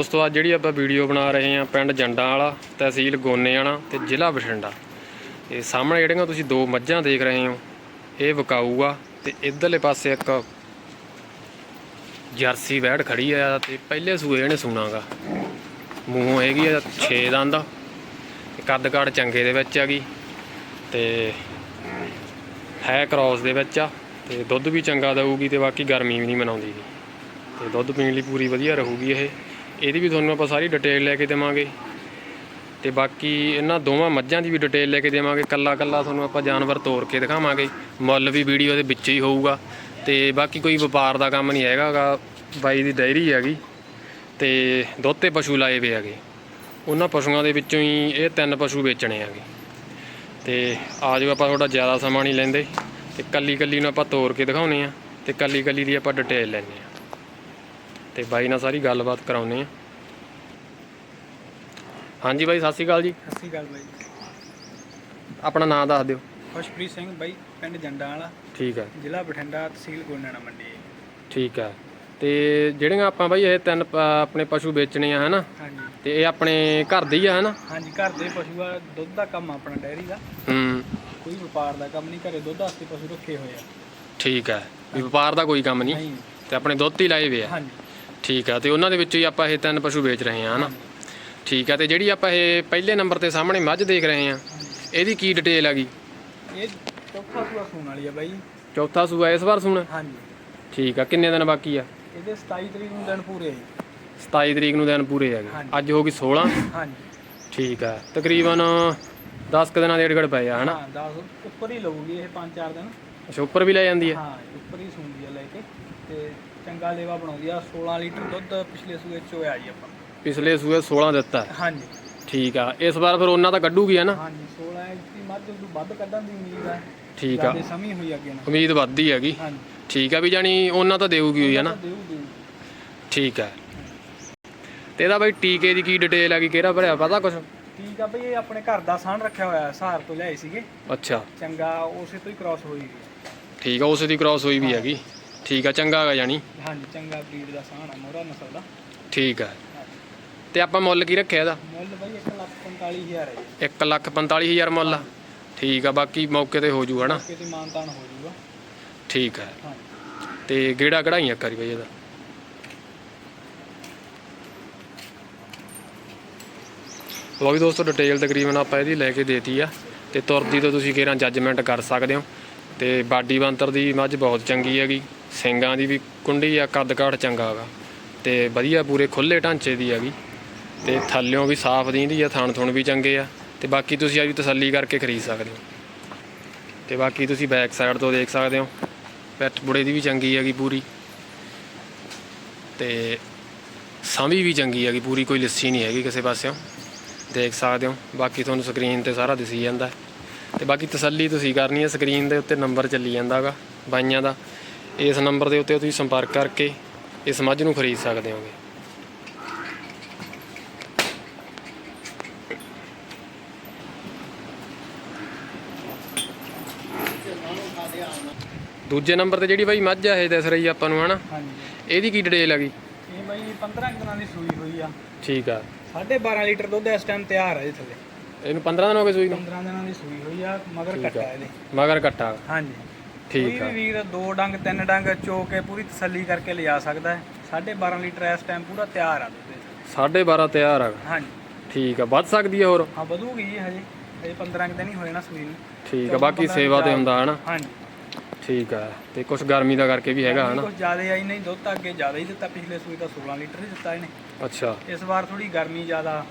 ਉਸ ਤੋਂ ਬਾਅਦ ਜਿਹੜੀ ਆਪਾਂ ਵੀਡੀਓ ਬਣਾ ਰਹੇ ਹਾਂ ਪਿੰਡ ਜੰਡਾਂ ਵਾਲਾ, ਤਹਿਸੀਲ ਗੋਨੇਆਣਾ ਤੇ ਜ਼ਿਲ੍ਹਾ ਬਠਿੰਡਾ। ਇਹ ਸਾਹਮਣੇ ਜਿਹੜੀਆਂ ਤੁਸੀਂ ਦੋ ਮੱਝਾਂ ਦੇਖ ਰਹੇ ਹੋ, ਇਹ ਵਿਕਾਊ ਆ ਤੇ ਇਧਰਲੇ ਪਾਸੇ ਇੱਕ ਜਰਸੀ ਵੈੜ ਖੜੀ ਆ ਤੇ ਪਹਿਲੇ ਸੂਏ ਇਹਨੇ ਸੁਣਾਗਾ। ਮੂੰਹੋਂ ਹੈਗੀ ਆ 6 ਦੰਦ ਤੇ ਕੱਦ ਕਾਠ ਚੰਗੇ ਦੇ ਵਿੱਚ ਹੈਗੀ ਤੇ ਹੈ ਕ੍ਰਾਸ ਦੇ ਵਿੱਚ ਆ ਤੇ ਦੁੱਧ ਵੀ ਚੰਗਾ ਦੇਊਗੀ ਤੇ ਬਾਕੀ ਗਰਮੀ ਵੀ ਨਹੀਂ ਮਨਾਉਂਦੀ। ਗੀ ਤੇ ਦੁੱਧ ਪੀਣ ਲਈ ਪੂਰੀ ਵਧੀਆ ਰਹੂਗੀ ਇਹ। ਇਹਦੀ ਵੀ ਤੁਹਾਨੂੰ ਆਪਾਂ ਸਾਰੀ ਡਿਟੇਲ ਲੈ ਕੇ ਦੇਵਾਂਗੇ। ਤੇ ਬਾਕੀ ਇਹਨਾਂ ਦੋਵਾਂ ਮੱਝਾਂ ਦੀ ਵੀ ਡਿਟੇਲ ਲੈ ਕੇ ਦੇਵਾਂਗੇ। ਕੱਲਾ ਕੱਲਾ ਤੁਹਾਨੂੰ ਆਪਾਂ ਜਾਨਵਰ ਤੋਰ ਕੇ ਦਿਖਾਵਾਂਗੇ। ਮੁੱਲ ਵੀ ਵੀਡੀਓ ਦੇ ਵਿੱਚ ਹੀ ਹੋਊਗਾ। ਤੇ ਬਾਕੀ ਕੋਈ ਵਪਾਰ ਦਾ ਕੰਮ ਨਹੀਂ ਹੈਗਾਗਾ ਬਾਈ ਦੀ ਡਾਇਰੀ ਹੈਗੀ। ਤੇ ਦੁੱਧ ਤੇ ਪਸ਼ੂ ਲਾਏ ਵੇ ਹੈਗੇ। ਉਹਨਾਂ ਪਸ਼ੂਆਂ ਦੇ ਵਿੱਚੋਂ ਹੀ ਇਹ ਤਿੰਨ ਪਸ਼ੂ ਵੇਚਣੇ ਹੈਗੇ। ਤੇ ਆ ਜਾਓ ਆਪਾਂ ਥੋੜਾ ਜ਼ਿਆਦਾ ਸਮਾਂ ਨਹੀਂ ਲੈਂਦੇ। ਤੇ ਕੱਲੀ ਕੱਲੀ ਨੂੰ ਆਪਾਂ ਤੋਰ ਕੇ ਦਿਖਾਉਨੇ ਆ। ਤੇ ਕੱਲੀ ਕੱਲੀ ਦੀ ਆਪਾਂ ਡਿਟੇਲ ਲੈਣੇ ਆ। ਤੇ ਬਾਈ ਨਾਲ ਸਾਰੀ ਗੱਲਬਾਤ ਕਰਾਉਨੇ ਆ। ਹਾਂਜੀ ਬਾਈ ਸਤਿ ਸ਼੍ਰੀ ਅਕਾਲ ਜੀ। ਸਤਿ ਸ਼੍ਰੀ ਅਕਾਲ ਬਾਈ। ਆਪਣਾ ਨਾਮ ਦੱਸ ਦਿਓ। ਖੁਸ਼ਪ੍ਰੀਤ ਸਿੰਘ ਬਾਈ ਪਿੰਡ ਜੰਡਾਂ ਵਾਲਾ ਠੀਕ ਹੈ। ਜ਼ਿਲ੍ਹਾ ਬਠਿੰਡਾ ਤਹਿਸੀਲ ਗੋਨੇਣਾ ਮੰਡੀ। ਠੀਕ ਹੈ। ਤੇ ਜਿਹੜੀਆਂ ਆਪਾਂ ਬਾਈ ਇਹ ਤਿੰਨ ਆਪਣੇ ਪਸ਼ੂ ਵੇਚਣੇ ਆ ਹਨਾ? ਹਾਂਜੀ। ਤੇ ਇਹ ਆਪਣੇ ਘਰ ਦੇ ਹੀ ਆ ਹਨਾ? ਹਾਂਜੀ ਘਰ ਦੇ ਪਸ਼ੂ ਆ ਦੁੱਧ ਦਾ ਕੰਮ ਆਪਣਾ ਡੈਰੀ ਦਾ। ਹੂੰ। ਕੋਈ ਵਪਾਰ ਦਾ ਕੰਮ ਨਹੀਂ ਘਰੇ ਦੁੱਧ ਵਾਸਤੇ ਪਸ਼ੂ ਰੱਖੇ ਹੋਏ ਆ। ਠੀਕ ਹੈ। ਵੀ ਵਪਾਰ ਦਾ ਕੋਈ ਕੰਮ ਨਹੀਂ। ਤੇ ਆਪਣੇ ਦੁੱਧ ਹੀ ਲਾਏ ਵੇ ਆ। ਹਾਂਜੀ। ਠੀਕ ਆ ਤੇ ਉਹਨਾਂ ਦੇ ਵਿੱਚੋਂ ਹੀ ਆਪਾਂ ਇਹ ਤਿੰਨ ਪਸ਼ੂ ਵੇਚ ਰਹੇ ਆ ਹਨਾ? ਠੀਕ ਆ ਤੇ ਜਿਹੜੀ ਆਪਾਂ ਇਹ ਪਹਿਲੇ ਨੰਬਰ ਤੇ ਸਾਹਮਣੇ ਮੱਝ ਦੇਖ ਰਹੇ ਆ ਇਹਦੀ ਕੀ ਡਿਟੇਲ ਹੈਗੀ ਇਹ ਚੌਥਾ ਸੂਆ ਸੂਣ ਵਾਲੀ ਆ ਬਾਈ। ਚੌਥਾ ਸੂਆ ਇਸ ਵਾਰ ਸੂਣਾ? ਹਾਂਜੀ। ਠੀਕ ਆ ਕਿੰਨੇ ਦਿਨ ਬਾਕੀ ਆ? ਇਹਦੇ 27 ਤਰੀਕ ਨੂੰ ਦਿਨ ਪੂਰੇ ਆ ਜੀ। 27 ਤਰੀਕ ਨੂੰ ਦਿਨ ਪੂਰੇ ਹੈਗੇ ਹਾਂਜੀ। ਅੱਜ ਹੋ ਗਈ 16 ਹਾਂਜੀ। ਠੀਕ ਆ ਤਕਰੀਬਨ 10 ਕੁ ਦਿਨਾਂ ਦੇ ਏੜ ਪਏ ਆ ਹਨਾ? ਹਾਂ 10 ਉੱਪਰ ਹੀ ਲਊਗੀ ਇਹ 5-4 ਦਿਨ। ਅੱਛਾ ਉੱਪਰ ਵੀ ਲੈ ਜਾਂਦੀ ਹੈ ਹਾਂ ਉੱਪਰ ਹੀ ਸੂੰਦੀ ਆ ਲੈ ਕੇ। ਤੇ ਚੰਗਾ ਲੇਵਾ ਬਣਾਉਂਦੀ ਆ 16 ਲੀਟਰ ਦੁੱਧ ਪਿਛਲੇ ਸੂਏ ਚ ਹੋਇਆ ਜੀ ਆਪਾਂ। ਪਿਛਲੇ ਸੂਏ 16 ਦਿੱਤਾ। ਹੈ। ਹਾਂਜੀ। ਠੀਕ ਆ ਇਸ ਵਾਰ ਫਿਰ ਉਹਨਾਂ ਤਾਂ ਕੱਢੂਗੀ ਹੈ ਨਾ? ਹਾਂਜੀ 16 ਇੰਚ ਦੀ ਮੱਝ ਨੂੰ ਵੱਧ ਕੱਢਣ ਦੀ ਉਮੀਦ ਹੈ ਠੀਕ ਆ। ਜਿਆਦੇ ਸਮੀ ਹੋਈ ਅੱਗੇ ਨਾ ਉਮੀਦ ਵੱਧਦੀ ਹੈਗੀ। ਹਾਂਜੀ। ਠੀਕ ਆ ਵੀ ਜਾਨੀ ਉਹਨਾਂ ਤਾਂ ਦੇਊਗੀ ਹੋਈ ਹੈ ਨਾ? ਦੇਊ ਦੇਊ ਠੀਕ ਹੈ ਤੇ ਇਹਦਾ ਬਾਈ ਟੀਕੇ ਦੀ ਕੀ ਡਿਟੇਲ ਹੈਗੀ ਕਿਹੜਾ ਭਰਿਆ ਪਤਾ ਕੁਛ? ਠੀਕ ਆ ਬਈ ਇਹ ਆਪਣੇ ਘਰ ਦਾ ਸਾਨ ਰੱਖਿਆ ਹੋਇਆ ਸਹਾਰ ਤੋਂ ਲਿਆਏ ਸੀਗੇ। ਅੱਛਾ। ਚੰਗਾ ਉਸੇ ਤੋਂ ਹੀ ਕ੍ਰਾਸ ਹੋਈ ਹੋਈ ਹੈ। ਠੀਕ ਆ ਉਸੇ ਦੀ ਕ੍ਰਾਸ ਹੋਈ ਵੀ ਹੈਗੀ। ਠੀਕ ਆ ਚੰਗਾ ਹੈਗਾ ਜਾਨੀ ਹਾਂਜੀ ਚੰਗਾ ਬਰੀਡ ਦਾ ਸਾਨ ਆ ਮੋਹਰਾ ਨਸਲ ਦਾ ਠੀਕ ਹੈ ਤੇ ਆਪਾਂ ਮੁੱਲ ਕੀ ਰੱਖਿਆ ਇਹਦਾ? ਮੁੱਲ ਬਈ 145000 ਹੈ ਜੀ। 145000 ਮੁੱਲ ਆ। ਠੀਕ ਆ ਬਾਕੀ ਮੌਕੇ ਤੇ ਹੋ ਜੂ ਹਨਾ ਕਿਤੇ ਮਾਨਤਾਨ ਹੋ ਜਾਊਗਾ ਠੀਕ ਹੈ ਹਾਂ। ਤੇ ਗੇੜਾ ਕਢਾਈਆਂ ਕਰੀ ਬਈ ਇਹਦਾ। ਲਓ ਵੀ ਦੋਸਤੋ ਡਿਟੇਲ ਤਕਰੀਬਨ ਆਪਾਂ ਇਹਦੀ ਲੈ ਕੇ ਦੇਤੀ ਆ। ਤੇ ਤੁਰਦੀ ਤੋਂ ਤੁਸੀਂ ਕਿਹੜਾ ਜੱਜਮੈਂਟ ਕਰ ਸਕਦੇ ਹੋ। ਤੇ ਬਾਡੀ ਬੰਤਰ ਦੀ ਮੱਝ ਬਹੁਤ ਚੰਗੀ ਹੈਗੀ। ਸਿੰਗਾਂ ਦੀ ਵੀ ਕੁੰਡੀ ਆ ਕੱਦ ਕਾਠ ਚੰਗਾ ਹੈਗਾ ਤੇ ਵਧੀਆ ਪੂਰੇ ਖੁੱਲੇ ਢਾਂਚੇ ਦੀ ਹੈਗੀ। ਤੇ ਥੱਲਿਓਂ ਵੀ ਸਾਫ਼ ਦੀਂਦੀ ਆ, ਥਣ ਥੁਣ ਵੀ ਚੰਗੇ ਆ। ਤੇ ਬਾਕੀ ਤੁਸੀਂ ਅੱਜ ਤਸੱਲੀ ਕਰਕੇ ਖਰੀਦ ਸਕਦੇ ਹੋ। ਤੇ ਬਾਕੀ ਤੁਸੀਂ ਬੈਕ ਸਾਈਡ ਤੋਂ ਦੇਖ ਸਕਦੇ ਹੋ। ਪੈਟ ਬੁੜੇ ਦੀ ਵੀ ਚੰਗੀ ਹੈਗੀ ਪੂਰੀ। ਤੇ ਸਾਂਭੀ ਵੀ ਚੰਗੀ ਹੈਗੀ, ਪੂਰੀ ਕੋਈ ਲੱਸੀ ਨਹੀਂ ਹੈਗੀ ਕਿਸੇ ਪਾਸਿਓਂ। ਦੇਖ ਸਕਦੇ ਹੋ, ਬਾਕੀ ਤੁਹਾਨੂੰ ਸਕਰੀਨ ਤੇ ਸਾਰਾ ਦਿਸੀ ਜਾਂਦਾ। ਹੈ। ਤੇ ਬਾਕੀ ਤਸੱਲੀ ਤੁਸੀਂ ਕਰਨੀ ਹੈ ਸਕਰੀਨ ਦੇ ਉੱਤੇ ਨੰਬਰ ਚੱਲੀ ਜਾਂਦਾਗਾ ਬਾਈਆਂ ਦਾ। ਇਸ ਨੰਬਰ ਦੇ ਉੱਤੇ ਤੁਸੀਂ ਸੰਪਰਕ ਕਰਕੇ ਇਸ ਮੱਝ ਨੂੰ ਖਰੀਦ ਸਕਦੇ ਹੋਗੇ। ਦੂਜੇ ਨੰਬਰ ਤੇ ਜਿਹੜੀ ਬਾਈ ਮੱਝ ਆ ਇਹ ਦਿਸ ਰਹੀ ਆ ਆਪਾਂ ਨੂੰ ਹਨਾ? ਹਾਂਜੀ। ਇਹਦੀ ਕੀ ਡਿਟੇਲ ਹੈਗੀ ਇਹ ਬਈ 15 ਕੁ ਦਿਨਾਂ ਦੀ ਸੂਈ ਹੋਈ ਆ। ਠੀਕ ਆ। 12.5 ਲੀਟਰ ਦੁੱਧ ਇਸ ਟਾਈਮ ਤਿਆਰ ਹੈ ਜੀ ਥੱਲੇ। ਇਹਨੂੰ 15 ਦਿਨ ਹੋ ਗਏ ਸੂਈ ਨੂੰ? 15 ਦਿਨਾਂ ਦੀ ਸੂਈ ਹੋਈ ਆ ਮਗਰ ਕੱਟਾ ਆ। ਇਹਦੇ ਮਗਰ ਕੱਟਾ। ਹਾਂਜੀ। ਠੀਕ ਕੋਈ ਆ। ਵੀ ਵੀਰ ਦੋ ਡੰਗ ਤਿੰਨ ਡੰਗ ਚੋ ਕੇ ਪੂਰੀ ਤਸੱਲੀ ਕਰਕੇ ਲਿਜਾ ਸਕਦਾ ਹੈ। 12.5 ਲੀਟਰ ਇਸ ਟਾਈਮ ਪੂਰਾ ਤਿਆਰ ਆ ਦੁੱਧ ਇਹਦਾ। 12.5 ਤਿਆਰ ਆ। ਹਾਂਜੀ। ਠੀਕ ਆ। ਵੱਧ ਸਕਦੀ ਆ ਹੋਰ? ਹਾਂ ਵਧੂਗੀ ਜੀ ਹਜੇ। ਹਜੇ 15 ਕੁ ਦਿਨ ਹੀ ਹੋਏ ਨਾ ਸੂਈ ਨੂੰ। ਠੀਕ ਆ। ਬਾਕੀ ਸੇਵਾ ਤੇ ਹੁੰਦਾ ਹਨਾ? ਹਾਂਜੀ। ਠੀਕ ਆ ਤੇ ਕੁਝ ਗਰਮੀ ਦਾ ਕਰਕੇ ਵੀ ਹੈਗਾ ਹਨਾ? ਕੁਝ ਜ਼ਿਆਦਾ ਆਈ ਨਹੀਂ ਦੁੱਧ ਤਾਂ ਅੱਗੇ ਜ਼ਿਆਦਾ ਹੀ ਦਿੱਤਾ ਪਿਛਲੇ ਸੂਈ ਤਾਂ 16 ਲੀਟਰ ਹੀ ਦਿੱਤਾ ਇਹਨੇ। ਅੱਛਾ। ਇਸ ਵਾਰ ਥੋੜੀ ਗਰਮੀ ਜ਼ਿਆਦਾ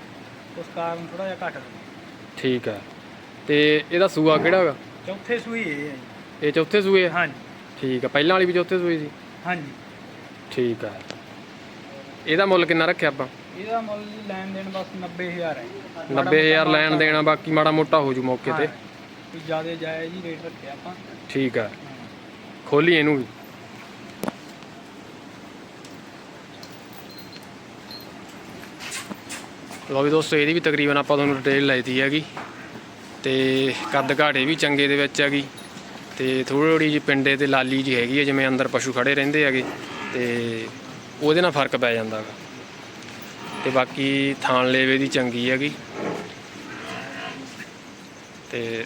ਉਸ ਕਾਰਨ ਥੋੜਾ ਜਿਹਾ ਘੱਟ ਦਿੱਤਾ ਠੀਕ ਆ ਤੇ ਇਹਦਾ ਸੂਆ ਕਿਹੜਾ ਹੈਗਾ? ਚੌਥੇ ਸੂਈ ਇਹ ਹੈ ਜੀ। ਇਹ ਚੌਥੇ ਸੂਏ? ਆ ਹਾਂਜੀ। ਠੀਕ ਆ ਪਹਿਲਾਂ ਵਾਲੀ ਵੀ ਚੌਥੇ ਸੂਏ ਸੀ? ਹਾਂਜੀ। ਠੀਕ ਆ। ਇਹਦਾ ਮੁੱਲ ਕਿੰਨਾ ਰੱਖਿਆ ਆਪਾਂ? ਇਹਦਾ ਮੁੱਲ ਜੀ ਲੈਣ ਦੇਣ ਬਸ 90000 ਹੈ। 90000 ਲੈਣ ਦੇਣਾ ਬਾਕੀ ਮਾੜਾ ਮੋਟਾ ਹੋ ਜੂ ਮੌਕੇ ਤੇ। ਕੋਈ ਜ਼ਿਆਦਾ ਜਾਇਜ਼ ਹੀ ਰੇਟ ਰੱਖਿਆ ਆਪਾਂ। ਠੀਕ ਆ। ਖੋਲੀ ਇਹਨੂੰ ਵੀ। ਲਓ ਵੀ ਦੋਸਤੋ, ਇਹਦੀ ਵੀ ਤਕਰੀਬਨ ਆਪਾਂ ਤੁਹਾਨੂੰ ਡਿਟੇਲ ਲਾਈਤੀ ਹੈਗੀ। ਤੇ ਕੱਦ ਘਾਟੇ ਵੀ ਚੰਗੇ ਦੇ ਵਿੱਚ ਹੈਗੀ। ਤੇ ਥੋੜੀ ਜਿਹੀ ਪਿੰਡੇ ਤੇ ਲਾਲੀ ਜੀ ਹੈਗੀ ਹੈ ਜਿਵੇਂ ਅੰਦਰ ਪਸ਼ੂ ਖੜੇ ਰਹਿੰਦੇ ਹੈਗੇ। ਤੇ ਉਹਦੇ ਨਾਲ ਫ਼ਰਕ ਪੈ ਜਾਂਦਾ ਹੈਗਾ। ਤੇ ਬਾਕੀ ਥਾਣ ਲੇਵੇ ਦੀ ਚੰਗੀ ਹੈਗੀ। ਤੇ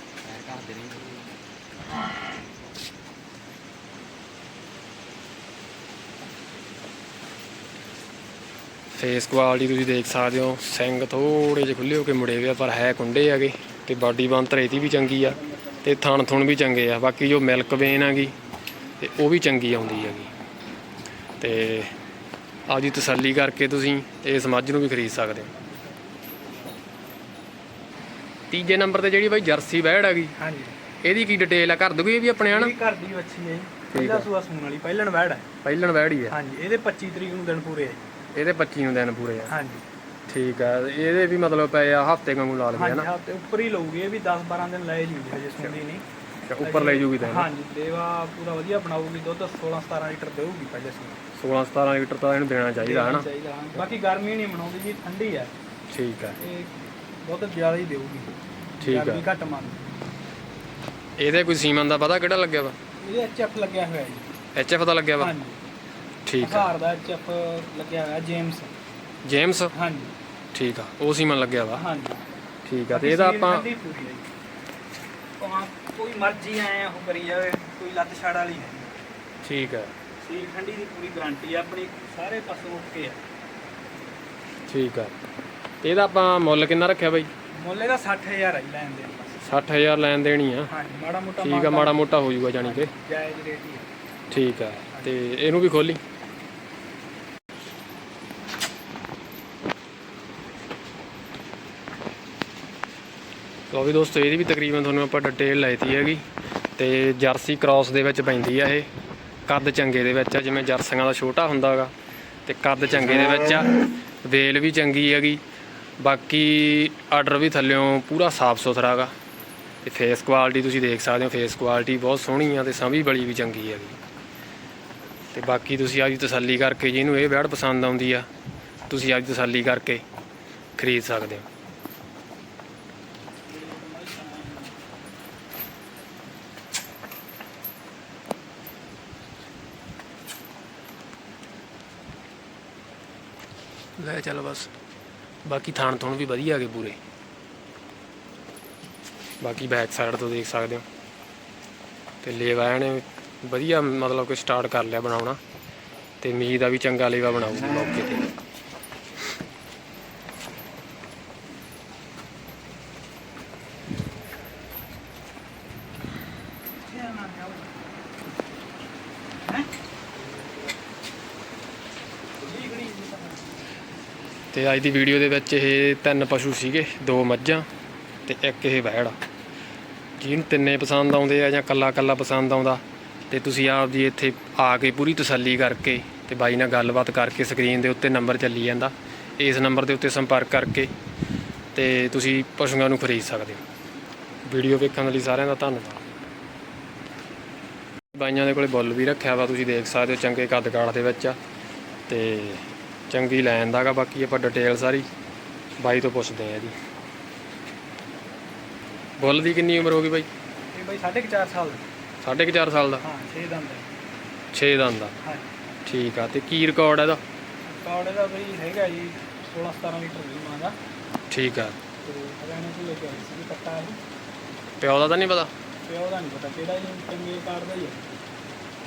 ਫੇਸ ਕੁਆਲਿਟੀ ਤੁਸੀਂ ਦੇਖ ਸਕਦੇ ਹੋ ਸਿੰਘ ਥੋੜੇ ਜਿਹੇ ਖੁੱਲੇ ਹੋ ਕੇ ਮੁੜੇ ਹੋਏ ਆ ਪਰ ਹੈ ਕੁੰਡੇ ਹੈਗੇ ਤੇ ਬਾਡੀ ਬੰਤਰ ਇਹਦੀ ਵੀ ਚੰਗੀ ਆ ਤੇ ਥਣ ਥੁਣ ਵੀ ਚੰਗੇ ਆ ਬਾਕੀ ਜੋ ਮਿਲਕ ਵੇਨ ਹੈਗੀ ਤੇ ਉਹ ਵੀ ਚੰਗੀ ਆਉਂਦੀ ਹੈਗੀ। ਤੇ ਆਪਦੀ ਤਸੱਲੀ ਕਰਕੇ ਤੁਸੀਂ ਇਸ ਮੱਝ ਨੂੰ ਵੀ ਖਰੀਦ ਸਕਦੇ ਹੋ। ਤੀਜੇ ਨੰਬਰ ਤੇ ਜਿਹੜੀ ਬਾਈ ਜਰਸੀ ਬੈੜ ਹੈਗੀ ਹਾਂਜੀ। ਇਹਦੀ ਕੀ ਡਿਟੇਲ ਆ? ਕਰ ਦੋਗੇ ਇਹ ਵੀ ਆਪਣੇ ਹਨਾ ਇਹ ਘਰ ਦੀ ਵੱਛੀ ਹੈ ਜੀ। ਪਹਿਲਾ ਸੂਆ ਸੂਣ ਵਾਲੀ ਪਹਿਲਣ ਵੈੜ ਹੈ। ਪਹਿਲਣ ਬੈੜ ਹੀ ਆ ਹਾਂਜੀ ਇਹਦੇ 25 ਤਰੀਕ ਨੂੰ ਦਿਨ ਪੂਰੇ ਹੈ। ਇਹਦੇ 25 ਨੂੰ ਦਿਨ ਪੂਰੇ ਆ। ਹਾਂਜੀ। ਠੀਕ ਆ ਇਹਦੇ ਵੀ ਮਤਲਬ ਪਏ ਆ ਹਫ਼ਤੇ ਵਾਂਗੂ ਲਾ ਲਵੇ ਹਾਂਜੀ ਹਨਾ? ਹਫ਼ਤੇ ਉੱਪਰ ਹੀ ਲਊਗੀ ਇਹ ਵੀ 10 12 ਦਿਨ ਲਏ ਜੀ ਹਜੇ ਸੁਣਦੀ ਨਹੀਂ। ਅੱਛਾ, ਉੱਪਰ ਲੈ ਜੂਗੀ ਤਾਂ ਹਾਂਜੀ ਦੇਵਾ ਪੂਰਾ ਵਧੀਆ ਬਣਾਊਗੀ ਦੁੱਧ 16 17 ਲੀਟਰ ਦੇਊਗੀ ਪਹਿਲੇ ਸੂਆ 16 17 ਲੀਟਰ ਤਾਂ ਇਹਨੂੰ ਦੇਣਾ ਚਾਹੀਦਾ ਹਨਾ? ਚਾਹੀਦਾ ਹਾਂ। ਬਾਕੀ ਗਰਮੀ ਨਹੀਂ ਬਣਾਉਂਦੀ ਜੀ ਠੰਡੀ ਹੈ ਠੀਕ ਆ। ਇਹ ਦੁੱਧ ਜ਼ਿਆਦਾ ਹੀ ਦੇਊਗੀ। ਠੀਕ ਆ। ਗਰਮੀ ਘੱਟ ਮੰਨ ਇਹਦੇ ਕੋਈ ਸੀਮਨ ਦਾ ਪਤਾ ਕਿਹੜਾ ਲੱਗਿਆ ਵਾ? ਇਹਦੇ ਐਚਐਫ ਲੱਗਿਆ ਹੋਇਆ ਜੀ। ਐਚ ਐਫ ਦਾ ਲੱਗਿਆ ਵਾ? ਹਾਂਜੀ। ਠੀਕ ਆ। ਹਜ਼ਾਰ ਦਾ ਐਚਐਫ ਲੱਗਿਆ ਹੋਇਆ ਜੇਮਸ। ਜੇਮਸ? ਹਾਂਜੀ। ਠੀਕ ਆ ਉਹ ਸੀਮਨ ਲੱਗਿਆ ਵਾ। ਹਾਂਜੀ। ਠੀਕ ਆ ਤੇ ਇਹਦਾ ਆਪਾਂ ਕੋਈ ਮਰਜ਼ੀ ਆਏ ਉਹ ਕਰੀ ਜਾਵੇ ਕੋਈ ਲੱਤ ਛੜ ਵਾਲੀ ਠੀਕ ਆ। ਸੀਲ ਠੰਡੀ ਦੀ ਪੂਰੀ ਗਾਰੰਟੀ ਹੈ ਆਪਣੀ ਸਾਰੇ ਪਾਸੋਂ ਉੱਠ ਕੇ ਹੈ ਠੀਕ ਆ। ਤੇ ਇਹਦਾ ਆਪਾਂ ਮੁੱਲ ਕਿੰਨਾ ਰੱਖਿਆ ਬਾਈ? ਮੁੱਲ ਇਹਦਾ 60000 ਹੈ ਜੀ ਲੈਣ ਦੇ 60000 ਲੈਣ ਦੇਣੀ ਆ। ਹਾਂਜੀ ਮਾੜਾ ਮੋਟਾ ਠੀਕ ਆ ਮਾੜਾ ਮੋਟਾ ਹੋ ਜਾਊਗਾ ਜਾਣੀ ਕਿ। ਜਾਇਜ਼ ਰੇਟ ਹੀ ਹੈ ਠੀਕ ਆ ਤੇ ਇਹਨੂੰ ਵੀ ਖੋਲੀ ਲਓ ਵੀ ਦੋਸਤੋ, ਇਹਦੀ ਵੀ ਤਕਰੀਬਨ ਤੁਹਾਨੂੰ ਆਪਾਂ ਡਿਟੇਲ ਲੈਤੀ ਹੈਗੀ। ਤੇ ਜਰਸੀ ਕ੍ਰਾਸ ਦੇ ਵਿੱਚ ਪੈਂਦੀ ਆ ਇਹ। ਕੱਦ ਚੰਗੇ ਦੇ ਵਿੱਚ ਆ, ਜਿਵੇਂ ਜਰਸੀਆਂ ਦਾ ਛੋਟਾ ਹੁੰਦਾਗਾ ਤੇ ਕੱਦ ਚੰਗੇ ਦੇ ਵਿੱਚ ਆ। ਵੇਲ ਵੀ ਚੰਗੀ ਹੈਗੀ। ਬਾਕੀ ਆਰਡਰ ਵੀ ਥੱਲਿਓਂ ਪੂਰਾ ਸਾਫ਼ ਸੁਥਰਾ ਗਾ। ਤੇ ਫੇਸ ਕੁਆਲਿਟੀ ਤੁਸੀਂ ਦੇਖ ਸਕਦੇ ਹੋ ਫੇਸ ਕੁਆਲਿਟੀ ਬਹੁਤ ਸੋਹਣੀ ਆ ਤੇ ਸੰਭੀ ਬਲੀ ਵੀ ਚੰਗੀ ਹੈਗੀ। ਤੇ ਬਾਕੀ ਤੁਸੀਂ ਆਪਦੀ ਤਸੱਲੀ ਕਰਕੇ ਜਿਹਨੂੰ ਇਹ ਵੈੜ ਪਸੰਦ ਆਉਂਦੀ ਆ, ਤੁਸੀਂ ਆਪਦੀ ਤਸੱਲੀ ਕਰਕੇ ਖਰੀਦ ਸਕਦੇ ਹੋ। ਲੈ ਚੱਲ ਬਸ। ਬਾਕੀ ਥਾਣ ਥੁਣ ਵੀ ਵਧੀਆ ਗਏ ਪੂਰੇ। ਬਾਕੀ ਬੈਕ ਸਾਈਡ ਤੋਂ ਦੇਖ ਸਕਦੇ ਹੋ। ਤੇ ਲੇਵਾ ਨੇ ਵਧੀਆ ਮਤਲਬ ਕਿ ਸਟਾਰਟ ਕਰ ਲਿਆ ਬਣਾਉਣਾ। ਤੇ ਮੀਂਹ ਦਾ ਵੀ ਚੰਗਾ ਲੇਵਾ ਬਣਾਊਗੀ ਮੌਕੇ ਤੇ। ਤੇ ਅੱਜ ਦੀ ਵੀਡੀਓ ਦੇ ਵਿੱਚ ਇਹ ਤਿੰਨ ਪਸ਼ੂ ਸੀਗੇ, ਦੋ ਮੱਝਾਂ ਤੇ ਇੱਕ ਇਹ ਵੈੜ। ਆ ਜਿਹਨੂੰ ਤਿੰਨੇ ਪਸੰਦ ਆਉਂਦੇ ਆ ਜਾਂ ਕੱਲਾ ਕੱਲਾ ਪਸੰਦ ਆਉਂਦਾ, ਤੇ ਤੁਸੀਂ ਆਪ ਜੀ ਇੱਥੇ ਆ ਕੇ ਪੂਰੀ ਤਸੱਲੀ ਕਰਕੇ ਤੇ ਬਾਈ ਨਾਲ ਗੱਲਬਾਤ ਕਰਕੇ ਸਕਰੀਨ ਦੇ ਉੱਤੇ ਨੰਬਰ ਚੱਲੀ ਜਾਂਦਾ। ਇਸ ਨੰਬਰ ਦੇ ਉੱਤੇ ਸੰਪਰਕ ਕਰਕੇ ਤੇ ਤੁਸੀਂ ਪਸ਼ੂਆਂ ਨੂੰ ਖਰੀਦ ਸਕਦੇ ਹੋ। ਵੀਡੀਓ ਵੇਖਣ ਲਈ ਸਾਰਿਆਂ ਦਾ ਧੰਨਵਾਦ। ਬਾਈਆਂ ਦੇ ਕੋਲੇ ਬੁੱਲ ਵੀ ਰੱਖਿਆ ਵਾ, ਤੁਸੀਂ ਦੇਖ ਸਕਦੇ ਹੋ ਚੰਗੇ ਕੱਦ ਕਾਠ ਦੇ ਵਿੱਚ ਆ ਤੇ ਚੰਗੀ ਲੈਣ ਦਾਗਾ ਬਾਕੀ ਆਪਾਂ ਡਿਟੇਲ ਸਾਰੀ ਬਾਈ ਤੋਂ ਪੁੱਛਦੇ ਆ ਜੀ। ਬੁੱਲ ਦੀ ਕਿੰਨੀ ਉਮਰ ਹੋ ਗਈ ਬਾਈ? ਇਹ ਬਾਈ 4.5 ਸਾਲ ਦਾ। ਸਾਢੇ ਕੁ ਚਾਰ ਸਾਲ ਦਾ? ਹਾਂ 6 ਦੰਦ ਹੈ। 6 ਦੰਦ ਦਾ ਹਾਂ। ਠੀਕ ਆ ਤੇ ਕੀ ਰਿਕਾਰਡ ਇਹਦਾ? ਕਾਰਡ ਇਹਦਾ ਬਈ ਹੈਗਾ ਜੀ 16 17 ਲੀਟਰ ਦੀ ਮਾਂ ਦਾ ਠੀਕ ਆ। ਤੇ ਹਰਿਆਣੇ ਤੋਂ ਲੈ ਕੇ ਆਈ ਸੀ ਕੱਟਾ ਇਹ। ਪਿਓ ਦਾ ਤਾਂ ਨਹੀਂ ਪਤਾ? ਤੇ ਉਹਦਾ ਨਹੀਂ ਪਤਾ ਕਿਹੜਾ ਜੀ ਚੰਗੇ ਕਾਰਡ ਦਾ ਹੀ ਹੈ।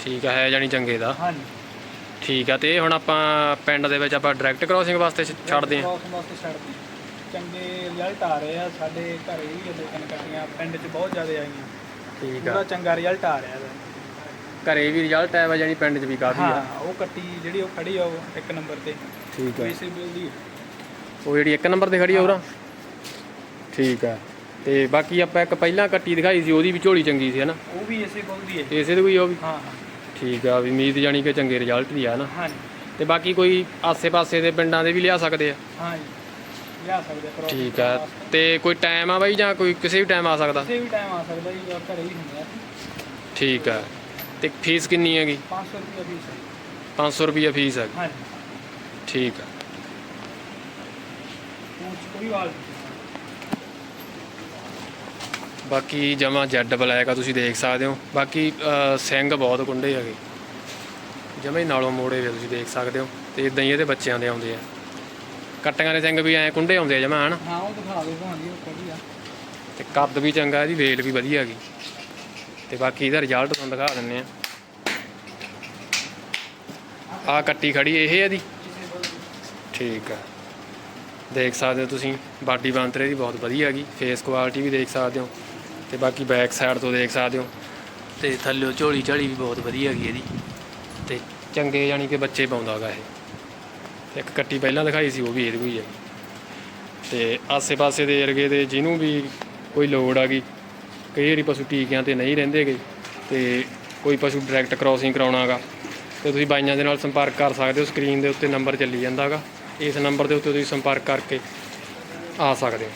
ਠੀਕ ਆ ਹੈ ਜਾਨੀ ਚੰਗੇ ਦਾ। ਹਾਂਜੀ। ਠੀਕ ਆ ਤੇ ਇਹ ਹੁਣ ਆਪਾਂ ਪਿੰਡ ਦੇ ਵਿੱਚ ਆਪਾਂ ਡਾਇਰੈਕਟ ਕ੍ਰਾਸਿੰਗ ਵਾਸਤੇ ਛੱਡਦੇ ਆ। ਕ੍ਰਾਸ ਵਾਸਤੇ ਛੱਡਦੇ ਹਾਂ। ਚੰਗੇ ਰਿਜ਼ਲਟ ਆ ਰਹੇ ਆ ਸਾਡੇ ਘਰੇ ਵੀ ਦੋ ਤਿੰਨ ਕੱਟੀਆਂ ਪਿੰਡ 'ਚ ਬਹੁਤ ਜ਼ਿਆਦਾ ਆਈਆਂ। ਠੀਕ ਪੂਰਾ ਆ ਚੰਗਾ ਰਿਜ਼ਲਟ ਆ ਰਿਹਾ ਇਹਦਾ। ਘਰੇ ਵੀ ਰਿਜ਼ਲਟ ਆਇਆ ਵਾ ਜਾਨੀ ਪਿੰਡ 'ਚ ਵੀ ਕਾਫੀ ਆ। ਹਾਂ ਉਹ ਕੱਟੀ ਜਿਹੜੀ ਉਹ ਖੜੀ ਆ ਉਹ ਇੱਕ ਨੰਬਰ ਤੇ। ਠੀਕ ਆ। ਬੇਸਿਬਲ ਦੀ ਉਹ ਜਿਹੜੀ ਇੱਕ ਨੰਬਰ ਤੇ ਖੜੀ ਆ ਉਹਦਾ? ਠੀਕ ਆ। ਤੇ ਬਾਕੀ ਆਪਾਂ ਇੱਕ ਪਹਿਲਾਂ ਕੱਟੀ ਦਿਖਾਈ ਸੀ ਉਹਦੀ ਵੀ ਝੋਲੀ ਚੰਗੀ ਸੀ ਹਨਾ? ਉਹ ਵੀ ਇਸੇ ਕੋਲ ਦੀ ਹੈ ਇਸੇ ਦੀ ਕੋਈ ਉਹ ਵੀ? ਹਾਂ ਹਾਂ। ਠੀਕ ਆ ਵੀ ਉਮੀਦ ਜਾਨੀ ਕਿ ਚੰਗੇ ਰਿਜ਼ਲਟ ਦੀ ਆ ਨਾ। ਹਾਂਜੀ। ਤੇ ਬਾਕੀ ਕੋਈ ਆਸੇ-ਪਾਸੇ ਦੇ ਪਿੰਡਾਂ ਦੇ ਵੀ ਲਿਆ ਸਕਦੇ ਆ? ਹਾਂ ਜੀ ਲਿਆ ਸਕਦੇ cross ਠੀਕ ਆ। ਤੇ ਕੋਈ ਟਾਈਮ ਆ ਬਾਈ ਜਾਂ ਕੋਈ ਕਿਸੇ ਵੀ ਟਾਈਮ ਆ ਸਕਦਾ? ਕਿਸੇ ਵੀ ਟਾਈਮ ਆ ਸਕਦਾ ਜੀ ਘਰੇ ਹੀ ਹੁੰਦਾ ਠੀਕ ਆ। ਤੇ ਫੀਸ ਕਿੰਨੀ ਹੈਗੀ? 500 ਰੁਪਏ ਫੀਸ ਹੈ 500 ਰੁਪਈਆ ਫੀਸ ਹੈ ਹਾਂਜੀ। ਠੀਕ ਆ। ਕੋਈ ਵਾਲ ਬਾਕੀ ਜਮਾ ਜੈਡ ਬਲੈਕ ਆ ਤੁਸੀਂ ਦੇਖ ਸਕਦੇ ਹੋ। ਬਾਕੀ ਸਿੰਘ ਬਹੁਤ ਕੁੰਡੇ ਹੈਗੇ। ਜਮੇ ਨਾਲੋਂ ਮੋੜੇ ਵੇ ਤੁਸੀਂ ਦੇਖ ਸਕਦੇ ਹੋ। ਤੇ ਇਦਾਂ ਹੀ ਇਹਦੇ ਬੱਚਿਆਂ ਦੇ ਆਉਂਦੇ ਆ। ਕੱਟੀਆਂ ਦੇ ਸਿੰਘ ਵੀ ਐ ਕੁੰਡੇ ਆਉਂਦੇ ਆ ਜਮਾ ਹਨ? ਹਾਂ ਉਹ ਦਿਖਾ ਦਿਓ ਭਾਂਜੀ ਉਹ ਕਿਹੜੀ ਆ। ਤੇ ਕੱਦ ਵੀ ਚੰਗਾ ਇਹਦੀ ਵੇਲ ਵੀ ਵਧੀਆ ਹੈਗੀ। ਤੇ ਬਾਕੀ ਇਹਦਾ ਰਿਜ਼ਲਟ ਤੁਹਾਨੂੰ ਦਿਖਾ ਦਿੰਨੇ ਆ। ਆ ਕੱਟੀ ਖੜੀ ਇਹ ਹੈ ਦੀ ਠੀਕ ਆ। ਦੇਖ ਸਕਦੇ ਹੋ ਤੁਸੀਂ ਬਾਡੀ ਬਾਂਤਰੇ ਦੀ ਬਹੁਤ ਵਧੀਆ ਹੈਗੀ। ਫੇਸ ਕੁਆਲਿਟੀ ਵੀ ਦੇਖ ਸਕਦੇ ਹੋ। ਤੇ ਬਾਕੀ ਬੈਕ ਸਾਈਡ ਤੋਂ ਦੇਖ ਸਕਦੇ ਹੋ। ਤੇ ਥੱਲੇ ਝੋਲੀ ਝਾਲੀ ਵੀ ਬਹੁਤ ਵਧੀਆ ਹੈਗੀ ਇਹਦੀ। ਤੇ ਚੰਗੇ ਯਾਨੀ ਕਿ ਬੱਚੇ ਪਾਉਂਦਾਗਾ ਇਹ। ਇੱਕ ਕੱਟੀ ਪਹਿਲਾਂ ਦਿਖਾਈ ਸੀ, ਉਹ ਵੀ ਇਹਦੀ ਹੋਈ ਹੈ ਤੇ ਆਸੇ-ਪਾਸੇ ਦੇ ਏਰੀਏ ਦੇ ਜਿਹਨੂੰ ਵੀ ਕੋਈ ਲੋੜ ਆ ਗਈ ਕਈ ਵਾਰੀ ਪਸ਼ੂ ਟੀਕਿਆਂ ਤੇ ਨਹੀਂ ਰਹਿੰਦੇਗੇ ਤੇ ਕੋਈ ਪਸ਼ੂ ਡਾਇਰੈਕਟ ਕ੍ਰਾਸਿੰਗ ਕਰਾਉਣਾਗਾ ਤੇ ਤੁਸੀਂ ਬਾਈਆਂ ਦੇ ਨਾਲ ਸੰਪਰਕ ਕਰ ਸਕਦੇ ਹੋ ਸਕਰੀਨ ਦੇ ਉੱਤੇ ਨੰਬਰ ਚੱਲੀ ਜਾਂਦਾਗਾ ਇਸ ਨੰਬਰ ਦੇ ਉੱਤੇ ਤੁਸੀਂ ਸੰਪਰਕ ਕਰਕੇ ਆ ਸਕਦੇ ਹੋ।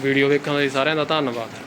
ਵੀਡੀਓ ਵੇਖਣ ਲਈ ਸਾਰਿਆਂ ਦਾ ਧੰਨਵਾਦ।